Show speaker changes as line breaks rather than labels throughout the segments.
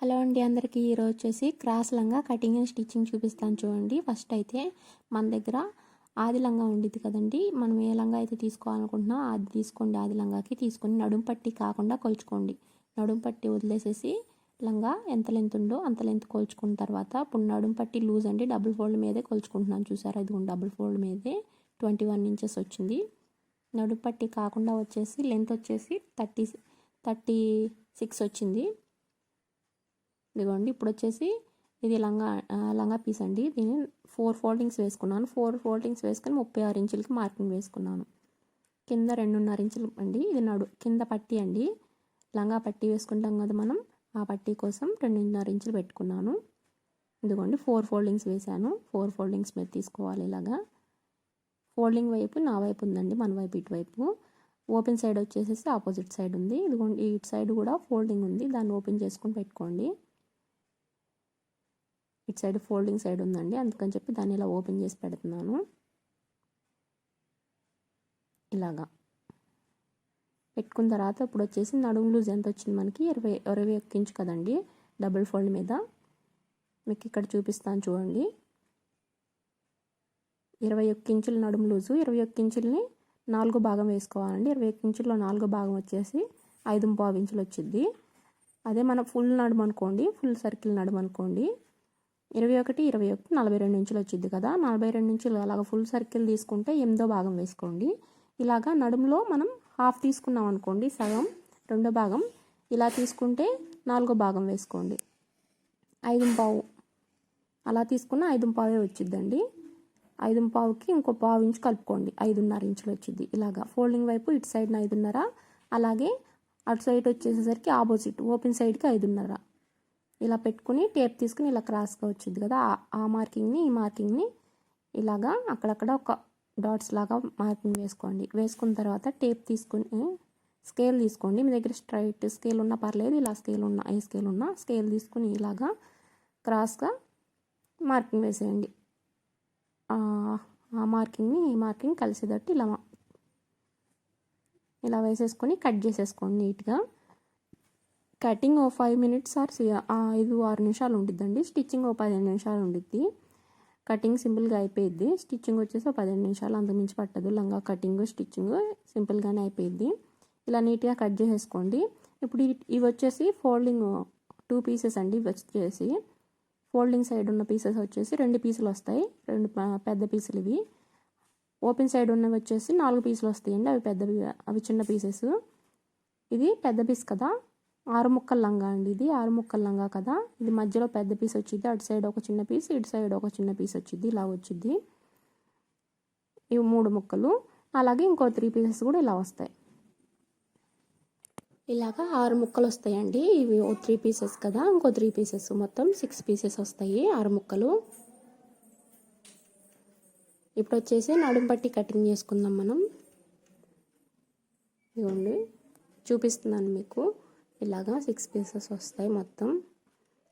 Hello అండి అందరికీ. ఈరోజు వచ్చేసి క్రాస్ లంగా కటింగ్ అండ్ స్టిచ్చింగ్ చూపిస్తాను చూడండి. ఫస్ట్ అయితే మన దగ్గర ఆది లంగా ఉండిద్ది కదండి. మనం ఏ లంగా అయితే తీసుకోవాలనుకుంటున్నా అది తీసుకోండి. ఆది లంగాకి తీసుకొని నడుం పట్టి కాకుండా కొలుచుకోండి. నడుం పట్టి వదిలేసేసి లంగా ఎంత లెంత్ ఉందో అంత లెంత్ కొలుచుకున్న తర్వాత ఇప్పుడు నడుం పట్టి లూజ్ అండి. డబుల్ ఫోల్డ్ మీదే కొలుచుకుంటున్నాను. చూసారా? ఇది డబుల్ ఫోల్డ్ మీదే ట్వంటీ వన్ ఇంచెస్ వచ్చింది. నడుం పట్టి కాకుండా వచ్చేసి లెంత్ వచ్చేసి థర్టీ థర్టీ సిక్స్ వచ్చింది. ఇదిగోండి ఇప్పుడు వచ్చేసి ఇది లంగా లంగా పీస్ అండి. దీన్ని ఫోర్ ఫోల్డింగ్స్ వేసుకున్నాను. ఫోర్ ఫోల్డింగ్స్ వేసుకొని ముప్పై ఆరు ఇంచులకి మార్కింగ్ వేసుకున్నాను. కింద రెండున్నర ఇంచులు అండి. ఇది నడు కింద పట్టి అండి. లంగా పట్టి వేసుకుంటాం కదా మనం ఆ పట్టి కోసం రెండున్నర ఇంచులు పెట్టుకున్నాను. ఇదిగోండి ఫోర్ ఫోల్డింగ్స్ వేసాను ఫోర్ ఫోల్డింగ్స్ మీద తీసుకోవాలి ఇలాగా. ఫోల్డింగ్ వైపు నా వైపు ఉందండి మన వైపు ఇటువైపు ఓపెన్ సైడ్ వచ్చేసేసి ఆపోజిట్ సైడ్ ఉంది. ఇదిగోండి ఇటు సైడ్ కూడా ఫోల్డింగ్ ఉంది. దాన్ని ఓపెన్ చేసుకొని పెట్టుకోండి. ఇటు సైడ్ ఫోల్డింగ్ సైడ్ ఉందండి. అందుకని చెప్పి దాన్ని ఇలా ఓపెన్ చేసి పెడుతున్నాను. ఇలాగా. పెట్టుకున్న తర్వాత ఇప్పుడు వచ్చేసి నడుము లూజ్ ఎంత వచ్చింది మనకి? ఇరవై ఇరవై ఒక్క ఇంచు కదండి డబుల్ ఫోల్డ్ మీద. మీకు ఇక్కడ చూపిస్తాను చూడండి. ఇరవై ఒక్క ఇంచుల నడుము లూజు ఇరవై ఒక్క ఇంచుల్ని నాలుగో భాగం వేసుకోవాలండి. ఇరవై ఒక్క ఇంచుల్లో నాలుగో భాగం వచ్చేసి ఐదు పావు ఇంచులు వచ్చింది అదే మన ఫుల్ నడుము అనుకోండి ఫుల్ సర్కిల్ నడుము అనుకోండి. ఇరవై ఒకటి ఇరవై ఒకటి నలభై రెండు ఇంచులు వచ్చింది కదా. నలభై రెండు ఇంచులు అలాగ ఫుల్ సర్కిల్ తీసుకుంటే ఎనిమిదో భాగం వేసుకోండి. ఇలాగా నడుములో మనం హాఫ్ తీసుకున్నాం అనుకోండి సగం రెండో భాగం. ఇలా తీసుకుంటే నాలుగో భాగం వేసుకోండి. ఐదు పావు. అలా తీసుకున్న ఐదు పావే వచ్చిద్దండి. ఐదు పావుకి ఇంకో పావు ఇంచు కలుపుకోండి. ఐదున్నర ఇంచులు వచ్చింది. ఇలాగా ఫోల్డింగ్ వైపు ఇటు సైడ్న ఐదున్నర అలాగే అటు సైడ్ వచ్చేసేసరికి ఆపోజిట్ ఓపెన్ సైడ్కి ఐదున్నర. ఇలా పెట్టుకుని టేప్ తీసుకుని ఇలా క్రాస్గా వచ్చింది కదా ఆ మార్కింగ్ని ఈ మార్కింగ్ని ఇలాగా అక్కడక్కడ ఒక డాట్స్ లాగా మార్కింగ్ వేసుకోండి. వేసుకున్న తర్వాత టేప్ తీసుకుని స్కేల్ తీసుకోండి. మీ దగ్గర స్ట్రైట్ స్కేల్ ఉన్నా పర్లేదు ఇలా స్కేల్ ఉన్నా ఏ స్కేల్ ఉన్నా స్కేల్ తీసుకుని ఇలాగా క్రాస్గా మార్కింగ్ వేసేయండి. ఆ మార్కింగ్ని ఈ మార్కింగ్ కలిసేటట్టు ఇలా ఇలా వేసేసుకొని కట్ చేసేసుకోండి నీట్గా. కటింగ్ ఓ ఫైవ్ మినిట్స్ ఆర్ ఐదు ఆరు నిమిషాలు ఉంటుందండి స్టిచ్చింగ్ ఓ పదిహేను నిమిషాలు ఉండిద్ది. కటింగ్ సింపుల్గా అయిపోయిద్ది. స్టిచ్చింగ్ వచ్చేసి ఒక పదిహేను నిమిషాలు అంతకుమించి పట్టదు. లంగా కటింగ్ స్టిచ్చింగ్ సింపుల్గానే అయిపోయిద్ది. ఇలా నీట్గా కట్ చేసేసుకోండి. ఇప్పుడు ఇవి వచ్చేసి ఫోల్డింగ్ టూ పీసెస్ అండి. ఇవి వచ్చేసి ఫోల్డింగ్ సైడ్ ఉన్న పీసెస్ వచ్చేసి రెండు పీసులు వస్తాయి. రెండు పెద్ద పీసులు ఇవి. ఓపెన్ సైడ్ ఉన్నవి వచ్చేసి నాలుగు పీసులు వస్తాయండి. అవి పెద్ద అవి చిన్న పీసెస్. ఇది పెద్ద పీస్ కదా. ఆరు ముక్కల లంగా అండి ఇది. ఆరు ముక్కల లంగా కదా. ఇది మధ్యలో పెద్ద పీస్ వచ్చింది అటు సైడ్ ఒక చిన్న పీస్ ఇటు సైడ్ ఒక చిన్న పీస్ వచ్చింది ఇలా వచ్చింది ఇవి మూడు ముక్కలు. అలాగే ఇంకో త్రీ పీసెస్ కూడా ఇలా వస్తాయి. ఇలాగా ఆరు ముక్కలు వస్తాయండి. ఇవి ఓ త్రీ పీసెస్ కదా. ఇంకో త్రీ పీసెస్ మొత్తం సిక్స్ పీసెస్ వస్తాయి ఆరు ముక్కలు ఇప్పుడు వచ్చేసి నడుంపట్టి కటింగ్ చేసుకుందాం మనం. ఇవ్వండి చూపిస్తున్నాను మీకు. ఇలాగా సిక్స్ పీసెస్ వస్తాయి మొత్తం.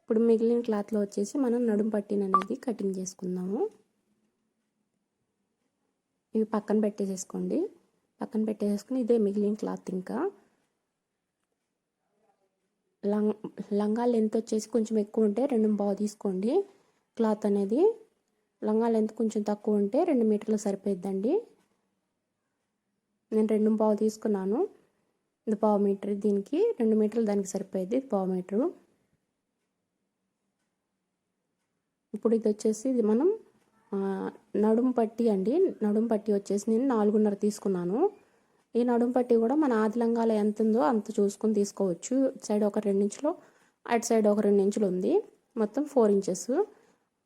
ఇప్పుడు మిగిలిన క్లాత్లో వచ్చేసి మనం నడుం పట్టిన అనేది కటింగ్ చేసుకుందాము. ఇవి పక్కన పెట్టేసేసుకోండి. పక్కన పెట్టేసుకుని ఇదే మిగిలిన క్లాత్ ఇంకా. లంగ్ లంగా లెంత్ వచ్చేసి కొంచెం ఎక్కువ ఉంటే రెండు బాగా తీసుకోండి. క్లాత్ అనేది లంగా లెంత్ కొంచెం తక్కువ ఉంటే రెండు మీటర్లు సరిపోయిద్దండి. నేను రెండు బాగా తీసుకున్నాను. ఇది పావు మీటర్ దీనికి రెండు మీటర్లు దానికి సరిపోయేది ఇది పావు మీటరు. ఇప్పుడు ఇది వచ్చేసి ఇది మనం నడుము పట్టి అండి నడుము పట్టి వచ్చేసి నేను నాలుగున్నర తీసుకున్నాను. ఈ నడుము పట్టి కూడా మన ఆదిలంగాల ఎంత ఉందో అంత చూసుకొని తీసుకోవచ్చు. సైడ్ ఒక రెండు ఇంచులు అటు సైడ్ ఒక రెండు ఇంచులు ఉంది. మొత్తం ఫోర్ ఇంచెస్.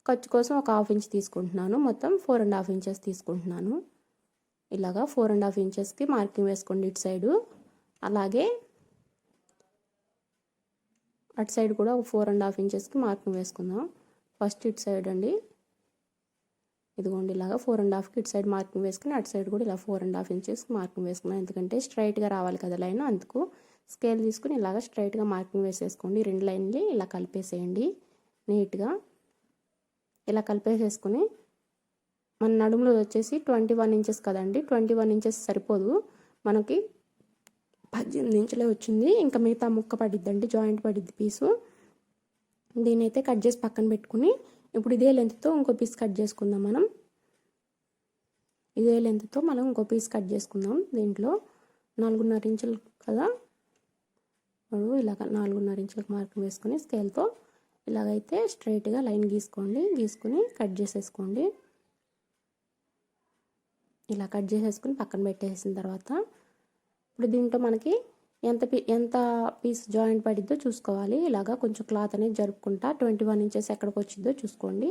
ఖర్చు కోసం ఒక హాఫ్ ఇంచ్ తీసుకుంటున్నాను. మొత్తం ఫోర్ అండ్ హాఫ్ ఇంచెస్ తీసుకుంటున్నాను. ఇలాగా ఫోర్ అండ్ హాఫ్ ఇంచెస్కి మార్కింగ్ వేసుకోండి ఇటు సైడు. అలాగే అటు సైడ్ కూడా ఒక ఫోర్ అండ్ హాఫ్ ఇంచెస్కి మార్కింగ్ వేసుకుందాం. ఫస్ట్ ఇటు సైడ్ అండి. ఇదిగోండి ఇలాగా ఫోర్ అండ్ హాఫ్కి ఇటు సైడ్ మార్కింగ్ వేసుకుని అటు సైడ్ కూడా ఇలా four and half inches marking వేసుకున్నాం. ఎందుకంటే స్ట్రైట్గా రావాలి కదా లైన్ అందుకు స్కేల్ తీసుకుని ఇలాగ స్ట్రైట్గా మార్కింగ్ వేసేసుకోండి. రెండు లైన్లు ఇలా కలిపేసేయండి నీట్గా. ఇలా కలిపేసేసుకుని మన నడుములో వచ్చేసి ట్వంటీ వన్ ఇంచెస్ కదండి. ట్వంటీ వన్ ఇంచెస్ సరిపోదు. మనకి పద్దెనిమిది ఇంచులే వచ్చింది. ఇంకా మిగతా ముక్క పడిద్దండి జాయింట్ పడిద్ది పీసు. దీని అయితే కట్ చేసి పక్కన పెట్టుకుని ఇప్పుడు ఇదే లెంత్తో ఇంకో పీస్ కట్ చేసుకుందాం మనం. ఇదే లెంత్తో మనం ఇంకో పీస్ కట్ చేసుకుందాం దీంట్లో. నాలుగున్నర ఇంచులు కదా. ఇప్పుడు ఇలాగ నాలుగున్నర ఇంచులకు మార్కింగ్ వేసుకొని స్కేల్తో ఇలాగైతే స్ట్రైట్గా లైన్ గీసుకోండి. గీసుకొని కట్ చేసేసుకోండి. ఇలా కట్ చేసేసుకుని పక్కన పెట్టేసిన తర్వాత ఇప్పుడు దీంట్లో మనకి ఎంత పీ ఎంత పీస్ జాయింట్ పడిద్దో చూసుకోవాలి. ఇలాగా కొంచెం క్లాత్ అనేది జరుపుకుంటా. ట్వంటీ వన్ ఇంచెస్ ఎక్కడికి వచ్చిందో చూసుకోండి.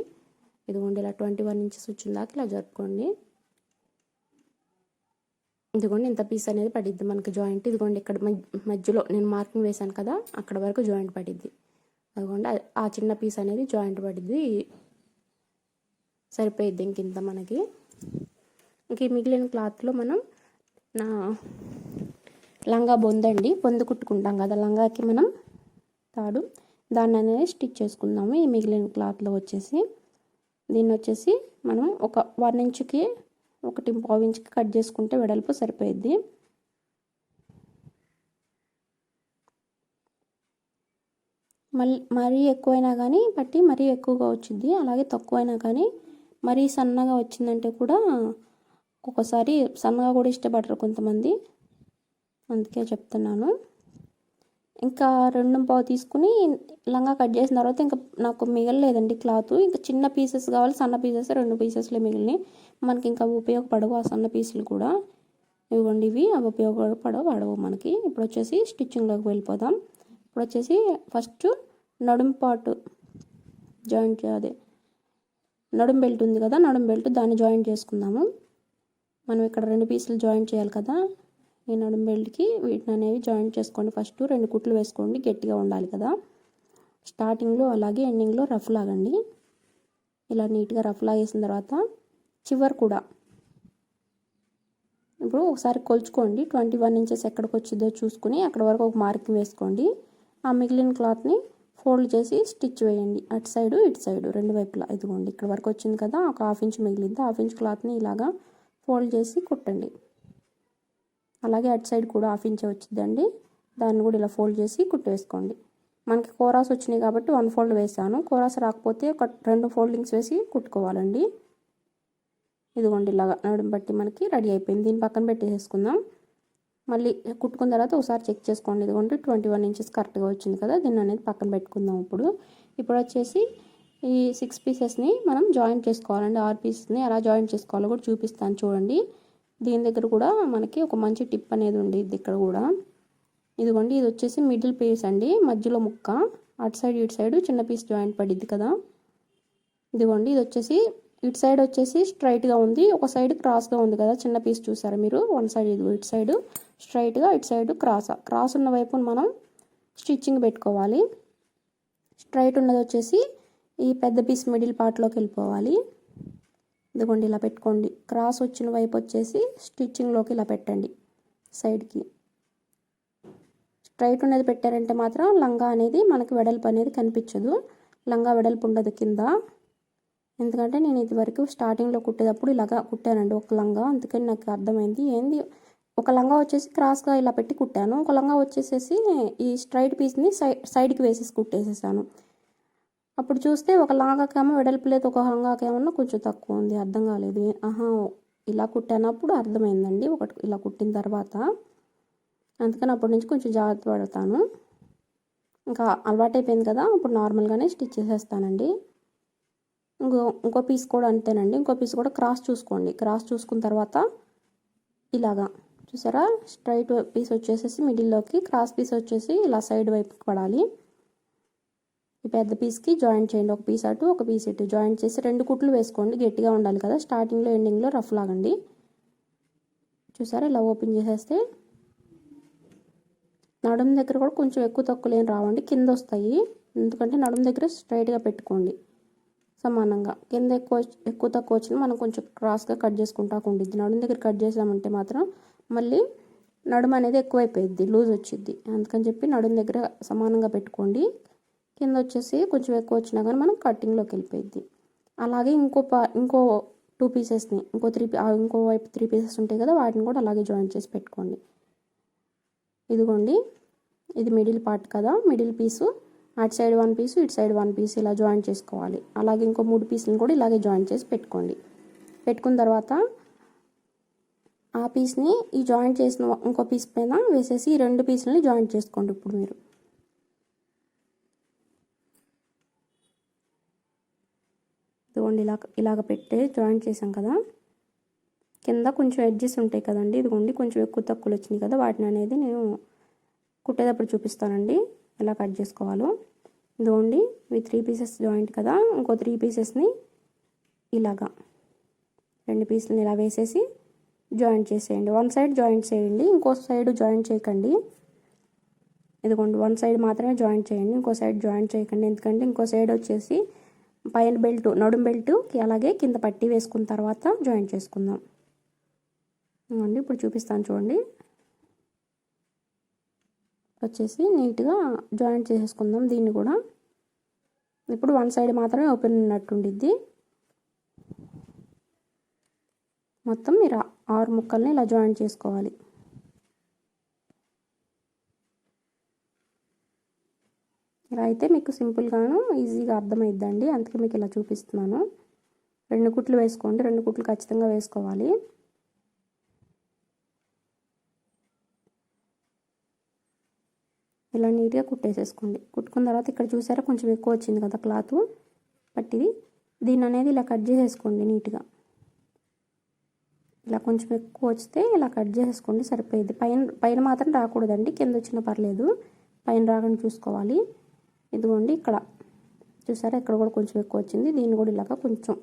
ఇదిగోండి ఇలా ట్వంటీ వన్ ఇంచెస్ వచ్చిందాక ఇలా జరుపుకోండి. ఇదిగోండి ఇంత పీస్ అనేది పడిద్ది మనకి జాయింట్. ఇదిగోండి ఇక్కడ మధ్యలో నేను మార్కింగ్ వేశాను కదా అక్కడ వరకు జాయింట్ పడిద్ది. అదిగోండి ఆ చిన్న పీస్ అనేది జాయింట్ పడిద్ది. సరిపోయిద్ది ఇంకింత మనకి. ఇంక మిగిలిన క్లాత్లో మనం నా లంగా బొందండి. బొందు కుట్టుకుంటాం కదా లంగాకి మనం తాడు. దాన్ని అనేది స్టిచ్ చేసుకుందాము. ఈ మిగిలిన క్లాత్లో వచ్చేసి దీన్ని వచ్చేసి మనం ఒక వన్ ఇంచుకి ఒకటి పావు ఇంచుకి కట్ చేసుకుంటే వెడల్పు సరిపోయిద్ది. మళ్ళీ మరీ ఎక్కువైనా కానీ పట్టి మరీ ఎక్కువగా వచ్చింది అలాగే తక్కువైనా కానీ మరీ సన్నగా వచ్చిందంటే కూడా ఒక్కొక్కసారి సన్నగా కూడా ఇష్టపడరు కొంతమంది. అందుకే చెప్తున్నాను. ఇంకా రెండు పావు తీసుకుని లంగా కట్ చేసిన తర్వాత ఇంకా నాకు మిగలలేదండి క్లాత్. ఇంకా చిన్న పీసెస్ కావాలి సన్న పీసెస్ రెండు పీసెస్లే మిగిలినాయి మనకి ఇంకా ఉపయోగపడవు ఆ సన్న పీసులు కూడా. ఇవ్వండి ఇవి అవి ఉపయోగపడవు పడవు మనకి. ఇప్పుడు వచ్చేసి స్టిచ్చింగ్లోకి వెళ్ళిపోదాం. ఇప్పుడు వచ్చేసి ఫస్ట్ నడుం పాటు జాయింట్ అదే నడుం బెల్ట్ ఉంది కదా నడుం బెల్ట్ దాన్ని జాయింట్ చేసుకుందాము. మనం ఇక్కడ రెండు పీసులు జాయింట్ చేయాలి కదా. ఈ నడుం బెల్ట్కి వీటిని అనేవి జాయింట్ చేసుకోండి. ఫస్ట్ రెండు కుట్లు వేసుకోండి. గట్టిగా ఉండాలి కదా. స్టార్టింగ్లో అలాగే ఎండింగ్లో రఫ్ లాగండి. ఇలా నీట్గా రఫ్ లాగేసిన తర్వాత చివరి కూడా ఇప్పుడు ఒకసారి కొలుచుకోండి. ట్వంటీ వన్ ఇంచెస్ ఎక్కడికి వచ్చిందో చూసుకుని అక్కడ వరకు ఒక మార్కింగ్ వేసుకోండి. ఆ మిగిలిన క్లాత్ని ఫోల్డ్ చేసి స్టిచ్ వేయండి. అటు సైడు ఇటు సైడు రెండు వైపులా. ఇదిగోండి ఇక్కడ వరకు వచ్చింది కదా. ఒక హాఫ్ ఇంచ్ మిగిలింది. హాఫ్ ఇంచ్ క్లాత్ని ఇలాగా ఫోల్డ్ చేసి కుట్టండి. అలాగే అటు సైడ్ కూడా హాఫ్ ఇంచ్ వచ్చిందండి దాన్ని కూడా ఇలా ఫోల్డ్ చేసి కుట్టేసుకోండి. మనకి కోరాస్ వచ్చినాయి కాబట్టి వన్ ఫోల్డ్ వేసాను కోరాస్ రాకపోతే ఒక రెండు ఫోల్డింగ్స్ వేసి కుట్టుకోవాలండి. ఇదిగోండి ఇలాగా నడుము బట్టి మనకి రెడీ అయిపోయింది. దీన్ని పక్కన పెట్టేసుకుందాం మళ్ళీ కుట్టుకున్న తర్వాత ఒకసారి చెక్ చేసుకోండి. ఇదిగోండి ట్వంటీ వన్ ఇంచెస్ కరెక్ట్గా వచ్చింది కదా దీన్ని అనేది పక్కన పెట్టుకుందాం ఇప్పుడు. ఇప్పుడు వచ్చేసి ఈ సిక్స్ పీసెస్ని మనం జాయింట్ చేసుకోవాలండి. ఆరు పీసెస్ని ఎలా జాయింట్ చేసుకోవాలో కూడా చూపిస్తాను చూడండి. దీని దగ్గర కూడా మనకి ఒక మంచి టిప్ అనేది ఉండేది ఇక్కడ కూడా. ఇదిగోండి ఇది వచ్చేసి మిడిల్ పీస్ అండి. మధ్యలో ముక్క అటు సైడ్ ఇటు సైడ్ చిన్న పీస్ జాయింట్ పడిద్ది కదా. ఇదిగోండి ఇది వచ్చేసి ఇటు సైడ్ వచ్చేసి స్ట్రైట్గా ఉంది. ఒక సైడ్ క్రాస్గా ఉంది కదా చిన్న పీస్ చూసారా మీరు? వన్ సైడ్ ఇది ఇటు సైడ్ స్ట్రైట్గా ఇటు సైడ్ క్రాస్ క్రాస్ ఉన్న వైపున మనం స్టిచ్చింగ్ పెట్టుకోవాలి. స్ట్రైట్ ఉన్నది వచ్చేసి ఈ పెద్ద పీస్ మిడిల్ పార్ట్లోకి వెళ్ళిపోవాలి. ఇదిగోండి ఇలా పెట్టుకోండి. క్రాస్ వచ్చిన వైపు వచ్చేసి స్టిచ్చింగ్లోకి ఇలా పెట్టండి సైడ్కి స్ట్రైట్ ఉన్నది పెట్టారంటే మాత్రం లంగా అనేది మనకి వెడల్పు అనేది కనిపించదు. లంగా వెడల్పు ఉండదు కింద. ఎందుకంటే నేను ఇదివరకు స్టార్టింగ్లో కుట్టేటప్పుడు ఇలాగా కుట్టానండి ఒక లంగా. అందుకని నాకు అర్థమైంది. ఏంది? ఒక లంగా వచ్చేసి క్రాస్గా ఇలా పెట్టి కుట్టాను. ఒక లంగా వచ్చేసేసి ఈ స్ట్రైట్ పీస్ని సై సైడ్కి వేసేసి కుట్టేసేసాను. అప్పుడు చూస్తే ఒక లాగాకేమో వెడల్పు లేదు ఒక హంగాకేమన్నా కొంచెం తక్కువ ఉంది అర్థం కాలేదు. ఆహా ఇలా కుట్టానప్పుడు అర్థమైందండి ఒకటి ఇలా కుట్టిన తర్వాత. అందుకని అప్పటి నుంచి కొంచెం జాగ్రత్త పడతాను. ఇంకా అలవాటైపోయింది కదా ఇప్పుడు నార్మల్గానే స్టిచ్ చేసేస్తానండి. ఇంకో ఇంకో పీస్ కూడా అంతేనండి ఇంకో పీస్ కూడా క్రాస్ చూసుకోండి. క్రాస్ చూసుకున్న తర్వాత ఇలాగా చూసారా? స్ట్రైట్ పీస్ వచ్చేసేసి మిడిల్లోకి క్రాస్ పీస్ వచ్చేసి ఇలా సైడ్ వైపుకి పడాలి. ఈ పెద్ద పీస్కి జాయింట్ చేయండి. ఒక పీస్ అటు ఒక పీస్ ఇటు. జాయింట్ చేసి రెండు కుట్లు వేసుకోండి. గట్టిగా ఉండాలి కదా. స్టార్టింగ్లో ఎండింగ్లో రఫ్ లాగండి. చూసారా? ఇలా ఓపెన్ చేసేస్తే నడుము దగ్గర కూడా కొంచెం ఎక్కువ తక్కువ లేని రావండి. కింద వస్తాయి. ఎందుకంటే నడుము దగ్గర స్ట్రైట్గా పెట్టుకోండి. సమానంగా. కింద ఎక్కువ ఎక్కువ తక్కువ వచ్చినా మనం కొంచెం క్రాస్గా కట్ చేసుకుంటా ఉండిద్ది. నడుము దగ్గర కట్ చేసామంటే మాత్రం మళ్ళీ నడుము అనేది ఎక్కువైపోయిద్ది. లూజ్ వచ్చిద్ది. అందుకని చెప్పి నడుము దగ్గర సమానంగా పెట్టుకోండి. కింద వచ్చేసి కొంచెం ఎక్కువ వచ్చినా కానీ మనం కట్టింగ్లోకి వెళ్ళిపోయిద్ది. అలాగే ఇంకో పా ఇంకో టూ పీసెస్ని ఇంకో త్రీ ఇంకో వైపు త్రీ పీసెస్ ఉంటాయి కదా వాటిని కూడా అలాగే జాయిన్ చేసి పెట్టుకోండి. ఇదిగోండి ఇది మిడిల్ పార్ట్ కదా మిడిల్ పీసు. అటు సైడ్ వన్ పీస్ ఇటు సైడ్ వన్ పీస్ ఇలా జాయిన్ చేసుకోవాలి. అలాగే ఇంకో మూడు పీసులను కూడా ఇలాగే జాయిన్ చేసి పెట్టుకోండి. పెట్టుకున్న తర్వాత ఆ పీస్ని ఈ జాయింట్ చేసిన ఇంకో పీస్ పైన వేసేసి ఈ రెండు పీసులని జాయింట్ చేసుకోండి ఇప్పుడు మీరు. ఇదిగోండి ఇలా ఇలాగ పెట్టి జాయింట్ చేసాం కదా. కింద కొంచెం ఎడ్జెస్ ఉంటాయి కదండి. ఇదిగోండి కొంచెం ఎక్కువ తక్కువలు వచ్చినాయి కదా. వాటిని అనేది నేను కుట్టేటప్పుడు చూపిస్తానండి. ఎలా కట్ చేసుకోవాలో. ఇదిగోండి ఇవి త్రీ పీసెస్ జాయింట్ కదా. ఇంకో త్రీ పీసెస్ని ఇలాగా రెండు పీసులని ఇలా వేసేసి జాయింట్ చేసేయండి. వన్ సైడ్ జాయింట్ చేయండి. ఇంకో సైడ్ జాయింట్ చేయకండి. ఇదిగోండి వన్ సైడ్ మాత్రమే జాయింట్ చేయండి. ఇంకో సైడ్ జాయింట్ చేయకండి. ఎందుకంటే ఇంకో సైడ్ వచ్చేసి పైన బెల్ట్ నడుం బెల్ట్కి అలాగే కింద పట్టి వేసుకున్న తర్వాత జాయింట్ చేసుకుందాం. అండి ఇప్పుడు చూపిస్తాను చూడండి. వచ్చేసి నీట్గా జాయింట్ చేసేసుకుందాం దీన్ని కూడా. ఇప్పుడు వన్ సైడ్ మాత్రమే ఓపెన్ ఉన్నట్టుండిద్ది మొత్తం మీరు ఆరు ముక్కల్ని ఇలా జాయింట్ చేసుకోవాలి. ఇలా అయితే మీకు సింపుల్గాను ఈజీగా అర్థమైద్దండి. అందుకే మీకు ఇలా చూపిస్తున్నాను. రెండు కుట్లు వేసుకోండి. రెండు కుట్లు ఖచ్చితంగా వేసుకోవాలి. ఇలా నీట్గా కుట్టేసేసుకోండి. కుట్టుకున్న తర్వాత ఇక్కడ చూసారా కొంచెం ఎక్కువ వచ్చింది కదా క్లాత్. పట్టిది దీన్ని అనేది ఇలా కట్ చేసేసుకోండి నీట్గా. ఇలా కొంచెం ఎక్కువ వస్తే ఇలా కట్ చేసేసుకోండి సరిపోయేది. పైన పైన మాత్రం రాకూడదండి. కింద వచ్చినా పర్లేదు. పైన రాకుండా చూసుకోవాలి. ఇదిగోండి ఇక్కడ. చూసారా? ఇక్కడ కూడా కొంచెం ఎక్కువ వచ్చింది. దీన్ని కూడా ఇలాగ కొంచెం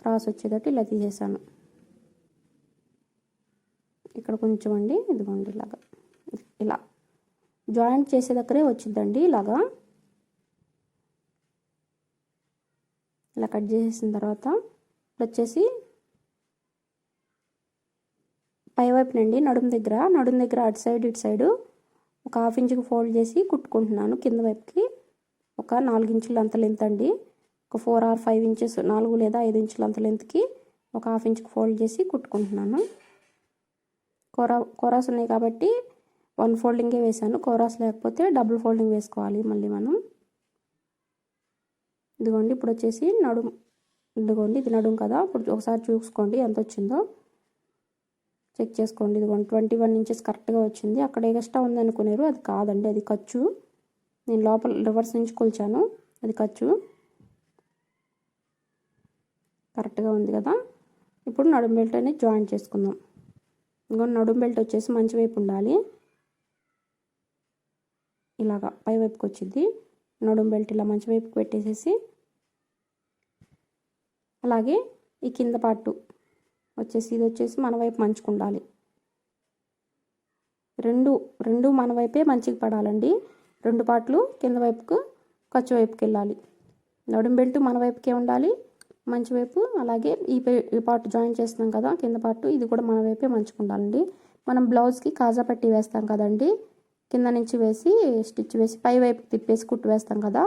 క్రాస్ వచ్చేటట్టు ఇలా తీసేసాను. ఇక్కడ కొంచెం అండి ఇదిగోండి ఇలాగా. ఇలా. జాయింట్ చేసే దగ్గరే వచ్చిందండి ఇలాగా. ఇలా కట్ చేసేసిన తర్వాత వచ్చేసి పైవైపునండి నడుము దగ్గర. నడుము దగ్గర అటు సైడ్ ఇటు సైడు ఒక హాఫ్ ఇంచుకి ఫోల్డ్ చేసి కుట్టుకుంటున్నాను కింద వైపుకి. ఒక నాలుగు ఇంచులు అంత లెంత్ అండి. ఒక ఫోర్ ఆర్ ఫైవ్ ఇంచెస్ నాలుగు లేదా ఐదు ఇంచులు అంత లెంత్కి ఒక హాఫ్ ఇంచుకి ఫోల్డ్ చేసి కుట్టుకుంటున్నాను. కోరా కొరాస్ ఉన్నాయి కాబట్టి వన్ ఫోల్డింగే వేసాను కోరాస్ లేకపోతే డబుల్ ఫోల్డింగ్ వేసుకోవాలి మళ్ళీ మనం. ఇదిగోండి ఇప్పుడు వచ్చేసి నడుము ఇదిగోండి ఇది నడుము కదా. ఇప్పుడు ఒకసారి చూసుకోండి ఎంత వచ్చిందో. చెక్ చేసుకోండి. ఇదిగోండి ట్వంటీ వన్ ఇంచెస్ కరెక్ట్గా వచ్చింది. అక్కడ ఎగస్ట్రా ఉంది అది కాదండి అది ఖర్చు. నేను లోపల రివర్స్ నుంచి కొలిచాను. అది ఖర్చు కరెక్ట్గా ఉంది కదా. ఇప్పుడు నడుం బెల్ట్ అనేది జాయింట్ చేసుకుందాం. ఇంకో నడుం బెల్ట్ వచ్చేసి మంచి వైపు ఉండాలి. ఇలాగా పై వైపుకి వచ్చింది. నడుం బెల్ట్ ఇలా మంచి వైపుకి పెట్టేసేసి అలాగే ఈ కింద పార్టు వచ్చేసి ఇది వచ్చేసి మన వైపు మంచుకుండాలి ఉండాలి. రెండు రెండు మన వైపే మంచిగా పడాలండి. రెండు పాటలు కింద వైపుకు ఖర్చు వైపుకి వెళ్ళాలి. నడుం బెల్ట్ మన వైపుకే ఉండాలి మంచి వైపు. అలాగే ఈ ఈ పార్ట్ జాయిన్ చేస్తున్నాం కదా కింద పార్ట్ ఇది కూడా మన వైపే మంచిగా ఉండాలండి. మనం బ్లౌజ్కి కాజా పట్టి వేస్తాం కదండి కింద నుంచి వేసి స్టిచ్ వేసి పై వైపు తిప్పేసి కుట్టు వేస్తాం కదా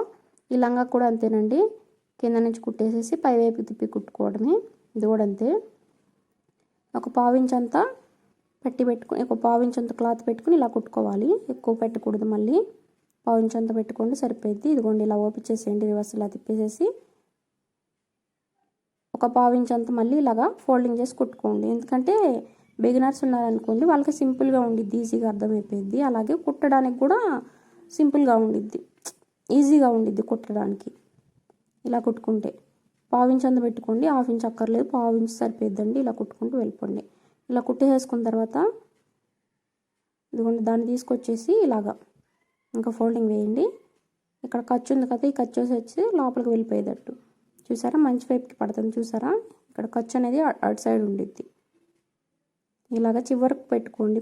ఈ లంగా కూడా అంతేనండి. కింద నుంచి కుట్టేసేసి పై వైపు తిప్పి కుట్టుకోవడమే ఇది కూడా అంతే. ఒక పావించ్ అంతా పెట్టి పెట్టుకుని ఒక పావించ్ అంత క్లాత్ పెట్టుకుని ఇలా కుట్టుకోవాలి. ఎక్కువ పెట్టకూడదు మళ్ళీ. పావించ్ అంత పెట్టుకోండి సరిపోయింది. ఇదిగోండి ఇలా ఓపెన్ చేసేయండి రివర్స్ ఇలా తిప్పేసేసి ఒక పావించ్ అంత మళ్ళీ ఇలాగా ఫోల్డింగ్ చేసి కుట్టుకోండి. ఎందుకంటే బిగినర్స్ ఉన్నారనుకోండి వాళ్ళకి సింపుల్గా ఉండిద్ది ఈజీగా అర్థమైపోయింది అలాగే కుట్టడానికి కూడా సింపుల్గా ఉండిద్ది ఈజీగా ఉండిద్ది కుట్టడానికి ఇలా కుట్టుకుంటే. పావించ్ అంత పెట్టుకోండి హాఫ్ ఇంచ్ అక్కర్లేదు పావు ఇంచ్ సరిపోద్దండి ఇలా కుట్టుకుంటూ వెళ్ళిపోండి. ఇలా కుట్టేసుకున్న తర్వాత ఇదిగోండి దాన్ని తీసుకొచ్చేసి ఇలాగా ఇంకా ఫోల్డింగ్ వేయండి. ఇక్కడ ఖర్చు ఉంది కదా ఈ ఖర్చు వచ్చి లోపలికి వెళ్ళిపోయేటట్టు. చూసారా? మంచి వైపుకి పడుతుంది చూసారా? ఇక్కడ ఖర్చు అనేది అటు సైడ్ ఉండిద్ది. ఇలాగ చివరికి పెట్టుకోండి.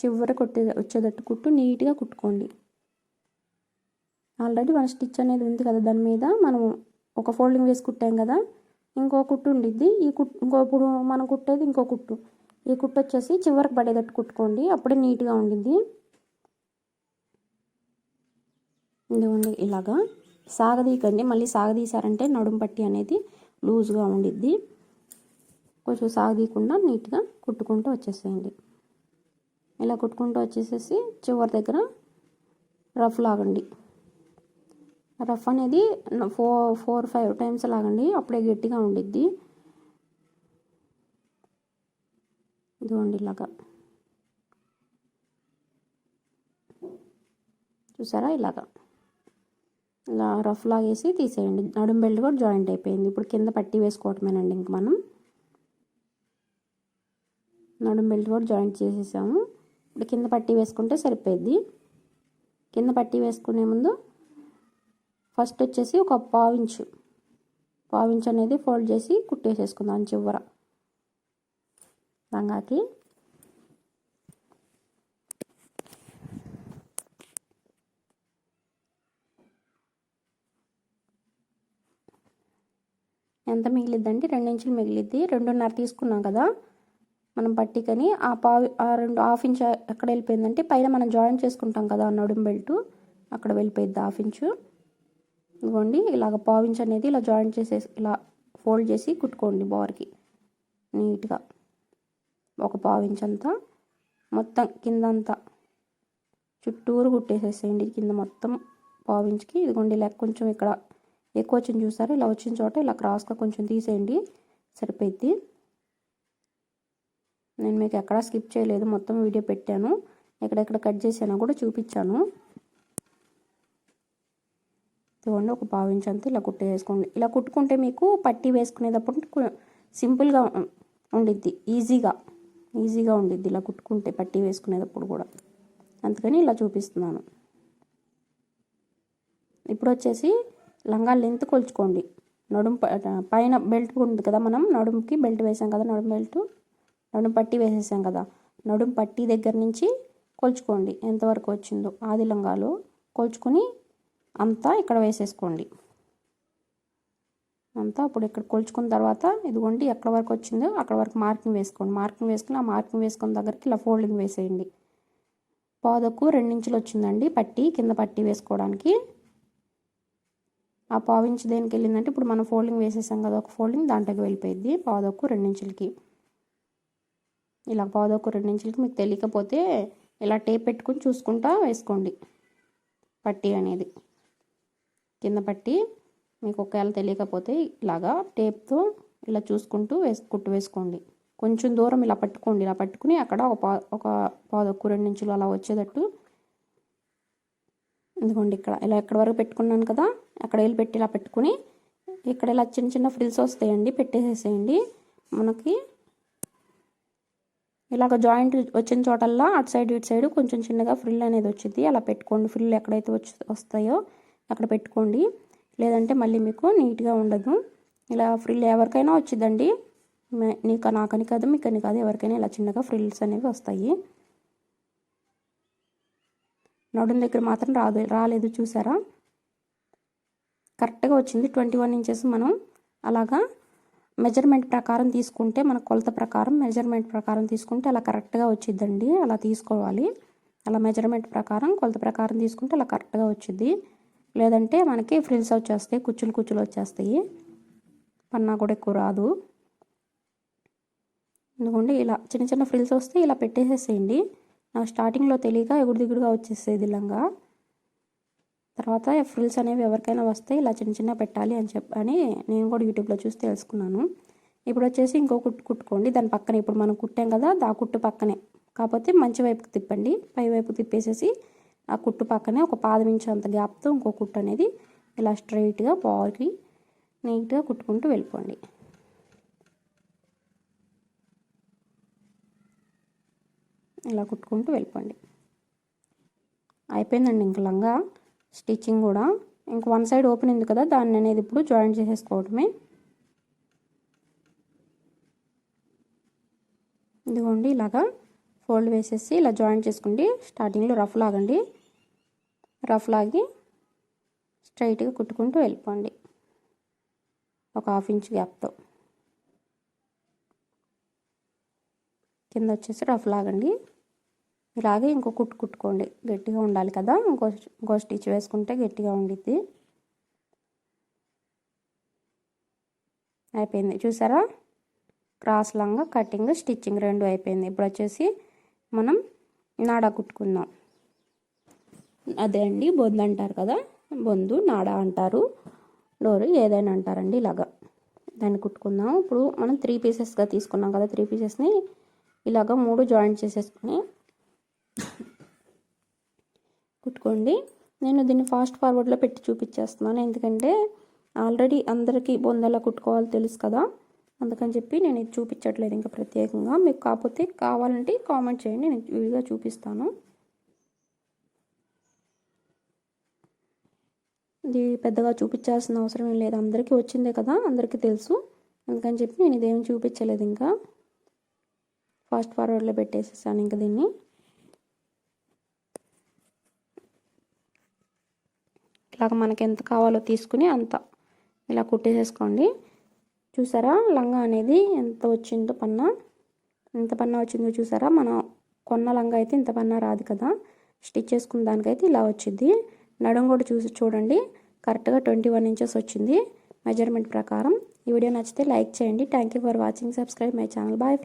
చివరి కొట్టే వచ్చేటట్టు కుట్టు నీట్గా కుట్టుకోండి. ఆల్రెడీ మన స్టిచ్ అనేది ఉంది కదా దాని మీద. మనం ఒక ఫోల్డింగ్ వేసి కుట్టాం కదా. ఇంకో కుట్టు ఉండిద్ది. ఈ కుట్టు ఇంకో ఇప్పుడు మనం కుట్టేది ఇంకో కుట్టు. ఈ కుట్టు వచ్చేసి చివరికి పడేటట్టు కుట్టుకోండి. అప్పుడే నీట్గా ఉండిద్ది. ఇదిగోండి ఇలాగా సాగదీకండి మళ్ళీ సాగదీశారంటే నడుం పట్టి అనేది లూజ్గా ఉండిద్ది. కొంచెం సాగదీయకుండా నీట్గా కుట్టుకుంటూ వచ్చేసేయండి. ఇలా కుట్టుకుంటూ వచ్చేసేసి చివరి దగ్గర రఫ్ లాగండి. రఫ్ అనేది ఫోర్ ఫోర్ ఫైవ్ టైమ్స్ లాగండి అప్పుడే గట్టిగా ఉండిద్ది. ఇదిగోండి ఇలాగా. చూసారా ఇలాగా. ఇలా రఫ్ లాగేసి తీసేయండి. నడుం బెల్ట్ కూడా జాయింట్ అయిపోయింది. ఇప్పుడు కింద పట్టి వేసుకోవటమేనండి ఇంక మనం. నడుం బెల్ట్ కూడా జాయింట్ చేసేసాము. ఇప్పుడు కింద పట్టి వేసుకుంటే సరిపోద్ది కింద పట్టి వేసుకునే ముందు ఫస్ట్ వచ్చేసి ఒక పావించు పావించు అనేది ఫోల్డ్ చేసి కుట్టేసేసుకుందాం చివర. లంగాకి ఎంత మిగిలిద్దండి? రెండు ఇంచులు మిగిలిద్ది. రెండున్నర తీసుకున్నాం కదా. మనం పట్టికని ఆ పావు ఆ రెండు హాఫ్ ఇంచ్ ఎక్కడ వెళ్ళిపోయిందంటే పైన మనం జాయిన్ చేసుకుంటాం కదా నడుం బెల్ట్. అక్కడ వెళ్ళిపోయింది హాఫ్ ఇంచు. ఇదిగోండి ఇలాగ పావు ఇంచ్ అనేది ఇలా జాయిన్ చేసేసి ఇలా ఫోల్డ్ చేసి కుట్టుకోండి బార్కి. నీట్గా. ఒక పావు ఇంచ్ అంతా. మొత్తం కిందంతా. చుట్టూరు కుట్టేసేసేయండి. కింద మొత్తం పావు ఇంచుకి. ఇదిగోండి ఇలా కొంచెం ఇక్కడ ఎక్కువ వచ్చింది చూసారా? ఇలా వచ్చిన చోట ఇలా క్రాస్గా కొంచెం తీసేయండి. సరిపోద్ది నేను మీకు ఎక్కడా స్కిప్ చేయలేదు. మొత్తం వీడియో పెట్టాను. ఎక్కడెక్కడ కట్ చేసానో కూడా చూపించాను. ఇదిగోండి ఒక పావు ఇలా అంతా ఇలా ఇలా కుట్టుకుంటే మీకు పట్టి వేసుకునేటప్పుడు సింపుల్గా ఉండిద్ది. ఈజీగా ఈజీగా ఉండిద్ది ఇలా కుట్టుకుంటే పట్టి వేసుకునేటప్పుడు కూడా. అందుకని ఇలా చూపిస్తున్నాను. ఇప్పుడు వచ్చేసి లంగా లెంత్ కొలుచుకోండి. నడుం పైన బెల్ట్ ఉంది కదా మనం నడుముకి బెల్ట్ వేసాం కదా నడుం బెల్ట్ నడుం పట్టి వేసేసాం కదా నడుం పట్టి దగ్గర నుంచి కొలుచుకోండి. ఎంతవరకు వచ్చిందో ఆది లంగాలు కొలుచుకొని అంతా ఇక్కడ వేసేసుకోండి. అంతా అప్పుడు ఇక్కడ కొలుచుకున్న తర్వాత ఇదిగోండి ఎక్కడ వరకు వచ్చిందో అక్కడ వరకు మార్కింగ్ వేసుకోండి. మార్కింగ్ వేసుకుని ఆ మార్కింగ్ వేసుకున్న దగ్గరికి ఇలా ఫోల్డింగ్ వేసేయండి. పాదకు రెండించులు వచ్చిందండి పట్టి కింద పట్టి వేసుకోవడానికి. ఆ పావించి దేనికి వెళ్ళిందంటే ఇప్పుడు మనం ఫోల్డింగ్ వేసేసాం కదా ఒక ఫోల్డింగ్ దాంట్లోకి వెళ్ళిపోయింది పాదొక్కు రెండించులకి. ఇలా పావుదొక్కు రెండించులకి మీకు తెలియకపోతే ఇలా టేప్ పెట్టుకుని చూసుకుంటా వేసుకోండి పట్టి అనేది. కింద పట్టి మీకు ఒకవేళ తెలియకపోతే ఇలాగా టేప్తో ఇలా చూసుకుంటూ వేసు కుట్టు వేసుకోండి. కొంచెం దూరం ఇలా పట్టుకోండి ఇలా పట్టుకుని అక్కడ ఒక పా ఒక పావుదొక్కు రెండించులు అలా వచ్చేటట్టు. ఇదిగోండి ఇక్కడ ఇలా ఎక్కడి వరకు పెట్టుకున్నాను కదా అక్కడ వెళ్ళి పెట్టి ఇలా పెట్టుకుని ఇక్కడ ఇలా చిన్న చిన్న ఫ్రిల్స్ వస్తాయండి పెట్టేసేసేయండి. మనకి ఇలాగ జాయింట్ వచ్చిన చోటల్లా అటు సైడ్ ఇటు సైడ్ కొంచెం చిన్నగా ఫ్రిల్ అనేది వచ్చింది అలా పెట్టుకోండి. ఫ్రిల్ ఎక్కడైతే వచ్చి వస్తాయో అక్కడ పెట్టుకోండి. లేదంటే మళ్ళీ మీకు నీట్గా ఉండదు. ఇలా ఫ్రిల్ ఎవరికైనా వచ్చిందండి నీకు నాకని కాదు మీకని కాదు ఎవరికైనా ఇలా చిన్నగా ఫ్రిల్స్ అనేవి వస్తాయి. నడుం దగ్గర మాత్రం రాదు రాలేదు చూసారా? కరెక్ట్గా వచ్చింది. ట్వంటీ వన్ ఇంచెస్ మనం అలాగా మెజర్మెంట్ ప్రకారం తీసుకుంటే మన కొలత ప్రకారం మెజర్మెంట్ ప్రకారం తీసుకుంటే అలా కరెక్ట్గా వచ్చిద్దండి. అలా తీసుకోవాలి. అలా మెజర్మెంట్ ప్రకారం కొలత ప్రకారం తీసుకుంటే అలా కరెక్ట్గా వచ్చింది లేదంటే మనకి ఫ్రిల్స్ వచ్చేస్తాయి కుచ్చులు కుచ్చులు వచ్చేస్తాయి. పన్నా కూడా ఎక్కువ రాదు. ఎందుకంటే ఇలా చిన్న చిన్న ఫ్రిల్స్ వస్తే ఇలా పెట్టేసేసేయండి. నాకు స్టార్టింగ్లో తెలియక ఎగుడు దిగుడుగా వచ్చేసేది ఇలాగా తర్వాత ఫ్రిల్స్ అనేవి ఎవరికైనా వస్తే ఇలా చిన్న చిన్న పెట్టాలి అని చెప్పి అని నేను కూడా యూట్యూబ్లో చూసి తెలుసుకున్నాను. ఇప్పుడు వచ్చేసి ఇంకో కుట్టు కుట్టుకోండి. దాని పక్కన ఇప్పుడు మనం కుట్టాం కదా ఆ కుట్టు పక్కనే. కాకపోతే మంచి వైపుకి తిప్పండి. పై వైపు తిప్పేసేసి ఆ కుట్టు పక్కనే ఒక పాదం ఇంచు అంత గ్యాప్తో ఇంకో కుట్టు అనేది ఇలా స్ట్రైట్గా బాల్కి నీట్గా కుట్టుకుంటూ వెళ్ళిపోండి. ఇలా కుట్టుకుంటూ వెళ్ళిపోండి. అయిపోయిందండి ఇంక లంగా. స్టిచ్చింగ్ కూడా. ఇంక వన్ సైడ్ ఓపెన్ ఉంది కదా దాన్ని అనేది ఇప్పుడు జాయిన్ చేసేసుకోవటమే. ఇదిగోండి ఇలాగా ఫోల్డ్ వేసేసి ఇలా జాయిన్ చేసుకోండి స్టార్టింగ్లో రఫ్ లాగండి. రఫ్ లాగి స్ట్రైట్గా కుట్టుకుంటూ వెళ్ళిపోండి. ఒక హాఫ్ ఇంచ్ గ్యాప్తో. కింద వచ్చేసి రఫ్ లాగండి. ఇలాగే ఇంకో కుట్టు కుట్టుకోండి. గట్టిగా ఉండాలి కదా. ఇంకో ఇంకో స్టిచ్ వేసుకుంటే గట్టిగా ఉండిద్ది. అయిపోయింది. చూసారా? క్రాస్ లాగా కటింగ్ స్టిచ్చింగ్ రెండు అయిపోయింది. ఇప్పుడు వచ్చేసి మనం నాడా కుట్టుకుందాం. అదే అండి బొందు అంటారు కదా? బొందు నాడ అంటారు. డోరు ఏదైనా అంటారండి ఇలాగా. దాన్ని కుట్టుకుందాం. ఇప్పుడు మనం త్రీ పీసెస్గా తీసుకున్నాం కదా త్రీ పీసెస్ని ఇలాగ మూడు జాయింట్ చేసేసుకుని కుట్టుకోండి. నేను దీన్ని ఫాస్ట్ ఫార్వర్డ్లో పెట్టి చూపించేస్తున్నాను. ఎందుకంటే ఆల్రెడీ అందరికీ బొందలా కుట్టుకోవాలి తెలుసు కదా. అందుకని చెప్పి నేను ఇది చూపించట్లేదు ఇంకా ప్రత్యేకంగా. మీకు కాకపోతే కావాలంటే కామెంట్ చేయండి. నేను విడిగా చూపిస్తాను. ఇది పెద్దగా చూపించాల్సిన అవసరం ఏం లేదు. అందరికీ వచ్చిందే కదా. అందరికీ తెలుసు. అందుకని చెప్పి నేను ఇదేం చూపించలేదు ఇంకా. ఫాస్ట్ ఫార్వర్డ్లో పెట్టేసేసాను ఇంకా దీన్ని. ఇలాగ మనకి ఎంత కావాలో తీసుకుని అంత ఇలా కుట్టేసేసుకోండి. చూసారా? లంగా అనేది ఎంత వచ్చిందో పన్నా? ఎంత పన్నా వచ్చిందో చూసారా? మనం కొన్న లంగా అయితే ఇంత పన్నా రాదు కదా. స్టిచ్ చేసుకున్న దానికైతే ఇలా వచ్చింది. నడుం కూడా చూసి చూడండి. కరెక్ట్గా ట్వంటీ వన్ ఇంచెస్ వచ్చింది. మెజర్మెంట్ ప్రకారం. ఈ వీడియో నచ్చితే లైక్ చేయండి. Thank you for watching. Subscribe my channel. Bye